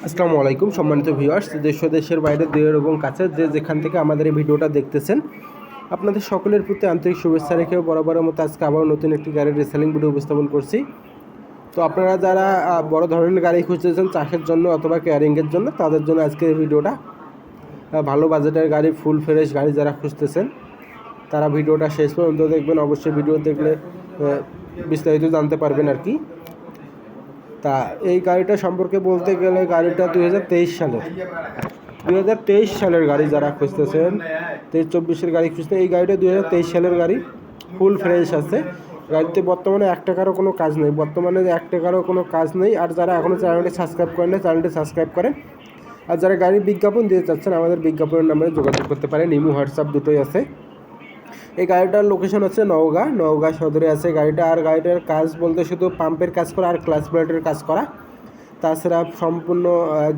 আসসালামু আলাইকুম, সম্মানিত ভিউয়ার্স দেশ দেশের বাইরে দূরের এবং কাছে যে যেখান থেকে আমাদের এই ভিডিওটা দেখতেছেন, আপনাদের সকলের প্রতি আন্তরিক শুভেচ্ছা রেখে বরাবরের মতো আজকে আবার নতুন একটি গাড়ির রিসেলিং ভিডিও উপস্থাপন করছি। তো আপনারা যারা বড় ধরনের গাড়ি খুঁজতেছেন চাষের জন্য অথবা কেয়ারিংয়ের জন্য, তাদের জন্য আজকে এই ভিডিওটা ভালো বাজেটের গাড়ি ফুল ফ্রেশ গাড়ি যারা খুঁজতেছেন, তারা ভিডিওটা শেষ পর্যন্ত দেখবেন। অবশ্যই ভিডিও দেখলে বিস্তারিত জানতে পারবেন আর কি। তা এই গাড়িটা সম্পর্কে বলতে গেলে গাড়িটা দুই হাজার তেইশ সালের দুই হাজার তেইশ সালের গাড়ি যারা খুঁজতেছেন, তেইশ চব্বিশের গাড়ি খুঁজতে, এই গাড়িটা দুই হাজার তেইশ সালের গাড়ি ফুল ফ্রেশ আছে। গাড়িতে বর্তমানে এক টাকারও কোনো কাজ নেই। বর্তমানে এক টাকারও কোনো কাজ নেই। আর যারা এখনও চ্যানেলটি সাবস্ক্রাইব করেন না চ্যানেলটি সাবস্ক্রাইব করেন। আর যারা গাড়ির বিজ্ঞাপন দিতে চাচ্ছেন, আমাদের বিজ্ঞাপনের নাম্বারে যোগাযোগ করতে পারেন। ইমো, হোয়াটসঅ্যাপ দুটোই আছে। এই গাড়িটার লোকেশন হচ্ছে নওগাঁ। নওগাঁ সদরে আছে গাড়িটা। আর গাড়িটার কাজ বলতে শুধু পাম্পের কাজ করা আর ক্লাস প্লেটের কাজ করা। তাছাড়া সম্পূর্ণ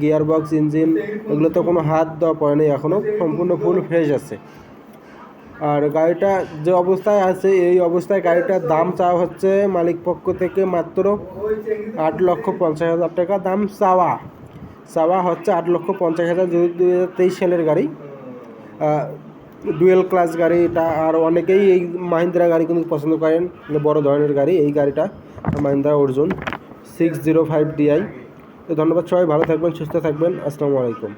গিয়ার বক্স ইঞ্জিন এগুলো তো কোনো হাত দেওয়া পড়ে নেই এখনও সম্পূর্ণ ফুল ফ্রেশ আছে। আর গাড়িটা যে অবস্থায় আছে, এই অবস্থায় গাড়িটার দাম চাওয়া হচ্ছে মালিক পক্ষ থেকে মাত্র আট লক্ষ পঞ্চাশ হাজার টাকা। দাম চাওয়া চাওয়া হচ্ছে আট লক্ষ পঞ্চাশ হাজার দুই হাজার তেইশ সালের গাড়ি। ডুয়েল ক্লাস গাড়ি, এটা আর অনেকেই এই মাহিন্দ্রা গাড়ি কিন্তু পছন্দ করেন মানে বড় ধরনের গাড়ি, এই গাড়িটা Mahindra Arjun six zero five DI তো ধন্যবাদ সবাই, ভালো থাকবেন, সুস্থ থাকবেন, আসসালামু আলাইকুম।